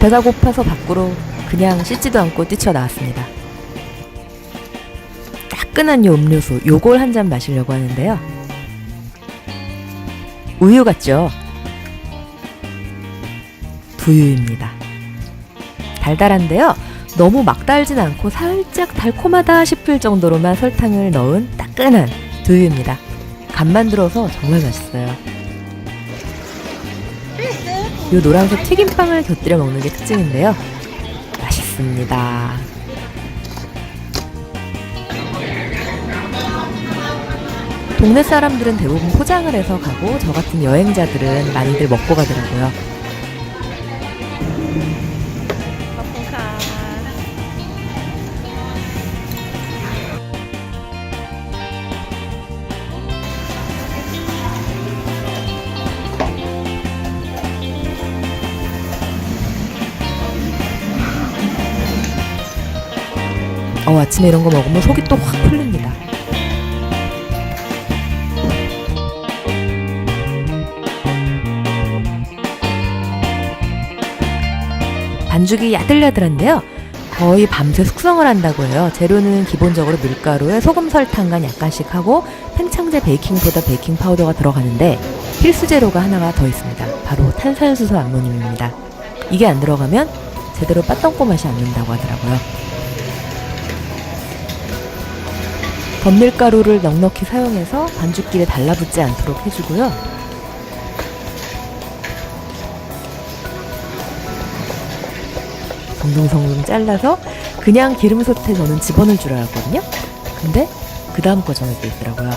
배가 고파서 밖으로 그냥 씻지도 않고 뛰쳐나왔습니다. 따끈한 요 음료수 요걸 한 잔 마시려고 하는데요. 우유 같죠? 두유입니다. 달달한데요. 너무 막 달진 않고 살짝 달콤하다 싶을 정도로만 설탕을 넣은 따끈한 두유입니다. 간만 들어서 정말 맛있어요. 요 노란색 튀김빵을 곁들여 먹는 게 특징인데요. 맛있습니다. 동네 사람들은 대부분 포장을 해서 가고 저 같은 여행자들은 많이들 먹고 가더라고요. 어, 아침에 이런 거 먹으면 속이 또 확 풀립니다. 반죽이 야들야들한데요. 거의 밤새 숙성을 한다고 해요. 재료는 기본적으로 밀가루에 소금 설탕간 약간씩 하고 팽창제 베이킹보다 베이킹 파우더가 들어가는데 필수 재료가 하나가 더 있습니다. 바로 탄산수소 암모늄입니다. 이게 안 들어가면 제대로 빠똥꼬 맛이 안 난다고 하더라고요. 덧밀가루를 넉넉히 사용해서 반죽길에 달라붙지 않도록 해주고요. 동동성동 잘라서 그냥 기름솥에 저는 집어넣을 줄 알았거든요. 근데 그 다음 또 있더라고요.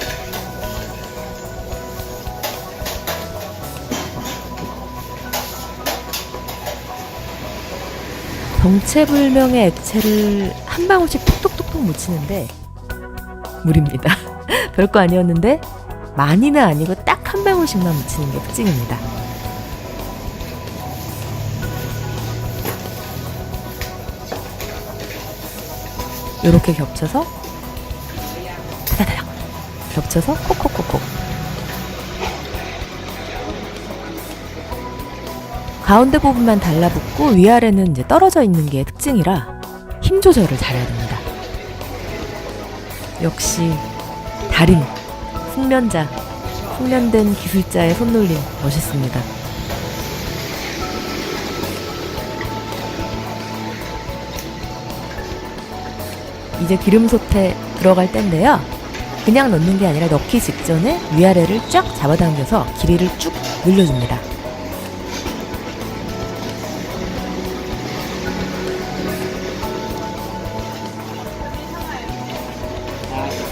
정체불명의 액체를 한 방울씩 톡톡톡톡 묻히는데 물입니다. 별거 아니었는데 많이는 아니고 딱 한 방울씩만 묻히는 게 특징입니다. 이렇게 겹쳐서 타다다닥 겹쳐서 콕콕콕콕 가운데 부분만 달라붙고 위아래는 이제 떨어져 있는 게 특징이라 힘 조절을 잘해야 됩니다. 역시 달인, 숙련자, 숙련된 기술자의 손놀림 멋있습니다. 이제 기름솥에 들어갈 때인데요. 그냥 넣는 게 아니라 넣기 직전에 위아래를 쫙 잡아당겨서 길이를 쭉 늘려줍니다.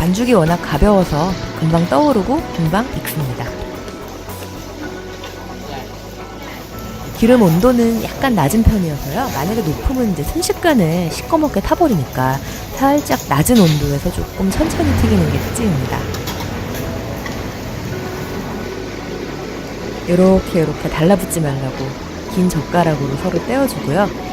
반죽이 워낙 가벼워서 금방 떠오르고 금방 익습니다. 기름 온도는 약간 낮은 편이어서요. 만약에 높으면 이제 순식간에 시꺼멓게 타버리니까 살짝 낮은 온도에서 조금 천천히 튀기는 게 특징입니다. 이렇게 이렇게 달라붙지 말라고 긴 젓가락으로 서로 떼어주고요.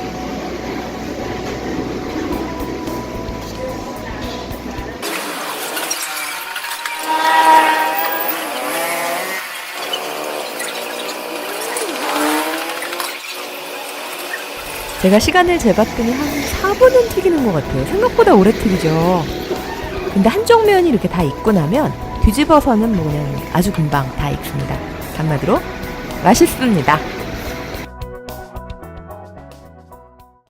제가 시간을 재봤더니 한 4분은 튀기는 것 같아요. 생각보다 오래 튀기죠. 근데 한쪽 면이 이렇게 다 익고 나면 뒤집어서는 뭐 그냥 아주 금방 다 익습니다. 한마디로 맛있습니다.